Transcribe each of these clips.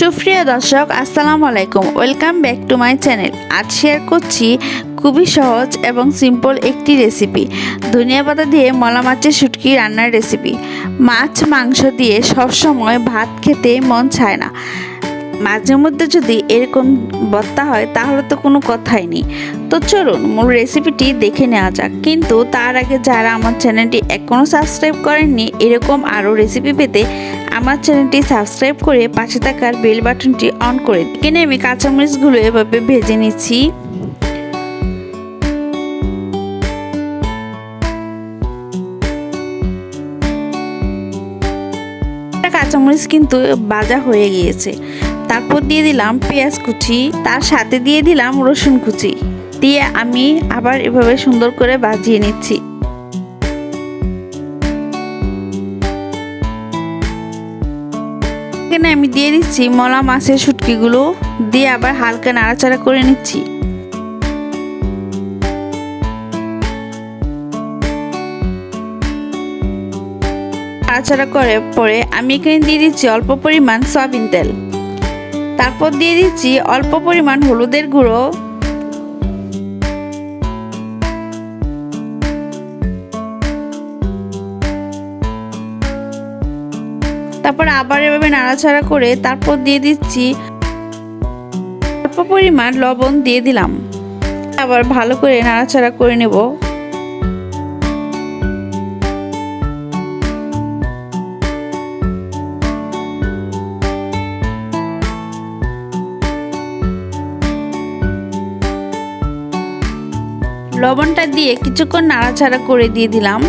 সুপ্রিয় দর্শক, আসসালামু আলাইকুম। Welcome back to my channel আজ শেয়ার করছি খুবই সহজ এবং সিম্পল একটি রেসিপি ধনিয়া পাতা দিয়ে মলা মাছের শুটকি রান্নার রেসিপি মাছ মাংস দিয়ে সবসময় ভাত খেতে মন চায় না। মাঝে মধ্যে যদি এরকম বত্তা হয়, তাহলে তো কোনো কথাই নেই। তো চলুন, মূল রেসিপিটি দেখে নেওয়া যাক। কিন্তু তার আগে যারা আমার চ্যানেলটি এখনও সাবস্ক্রাইব করেননি, এরকম আরও রেসিপি পেতে আমার চ্যানেলটি সাবস্ক্রাইব করে পাশে থাকার বেল বাটনটি অন করে। এখানে আমি কাঁচামরিচগুলো এভাবে ভেজে নিচ্ছি। কাঁচামরিচ কিন্তু বাজা হয়ে গিয়েছে। তারপর দিয়ে দিলাম পেঁয়াজ কুচি, তার সাথে দিয়ে দিলাম রসুন কুচি। দিয়ে আমি আবার এভাবে সুন্দর করে ভাজিয়ে নিচ্ছি। এখানে আমি দিয়ে দিচ্ছি মলা মাছের শুটকিগুলো, দিয়ে আবার হালকা নাড়াচাড়া করে নিচ্ছি। নাড়াচাড়া করে পরে আমি এখানে দিয়ে দিচ্ছি অল্প পরিমাণ সয়াবিন তেল। তারপর দিয়ে দিচ্ছি অল্প পরিমাণ হলুদের গুঁড়ো। তারপর আবার এভাবে নাড়াচাড়া করে তারপর দিয়ে দিচ্ছি অল্প পরিমাণ লবণ দিয়ে দিলাম। আবার ভালো করে নাড়াচাড়া করে নেব। লবণটা দিয়ে কিছুক্ষণ নাড়াচাড়া করে দিয়ে দিলাম।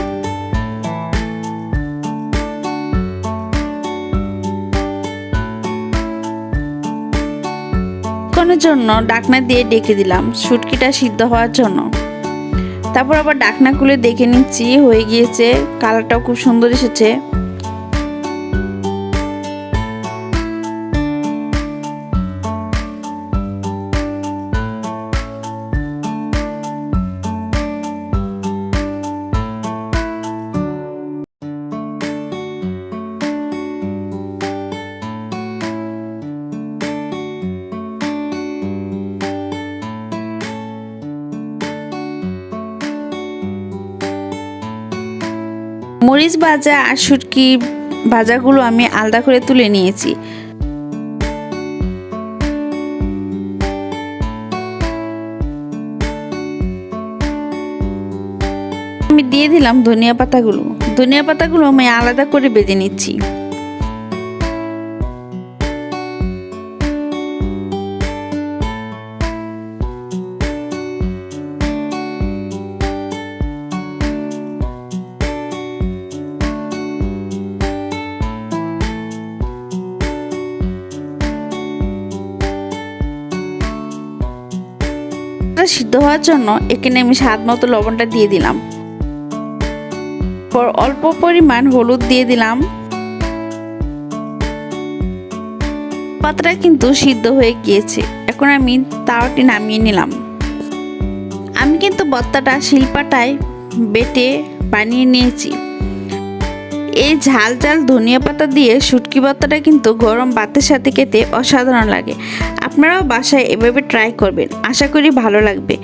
জন্য ডাকনা দিয়ে ডেকে দিলাম শুটকিটা সিদ্ধ হওয়ার জন্য। তারপর আবার ডাকনা খুলে দেখে নিচ্ছি, হয়ে গিয়েছে, কালারটাও খুব সুন্দর এসেছে। মরিচ ভাজা আর শুটকি ভাজাগুলো আমি আলাদা করে তুলে নিয়েছি। আমি দিয়ে দিলাম ধনিয়া পাতাগুলো। ধনিয়া পাতাগুলো আমি আলাদা করে বেজে নিচ্ছি। সিদ্ধ হওয়ার জন্য এখানে আমি স্বাদ মতো লবণটা দিয়ে দিলাম। পর অল্প পরিমাণ হলুদ দিয়ে দিলাম। পাতাটা কিন্তু সিদ্ধ হয়ে গিয়েছে। এখন আমি তাওয়াটি নামিয়ে নিলাম। আমি কিন্তু বত্তাটা শিল্পাটায় বেটে বানিয়ে নিয়েছি। এই ঝাল ঝাল ধনিয়া পাতা দিয়ে শুটকি পাতাটা কিন্তু গরম ভাতের সাথে খেতে অসাধারণ লাগে। আপনারাও বাসায় এভাবে ট্রাই করবেন। আশা করি ভালো লাগবে।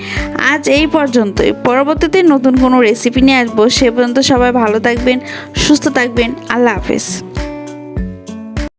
আজ এই পর্যন্তই। পরবর্তীতে নতুন কোনো রেসিপি নিয়ে আসব। সে পর্যন্ত সবাই ভালো থাকবেন, সুস্থ থাকবেন। আল্লাহ হাফেজ।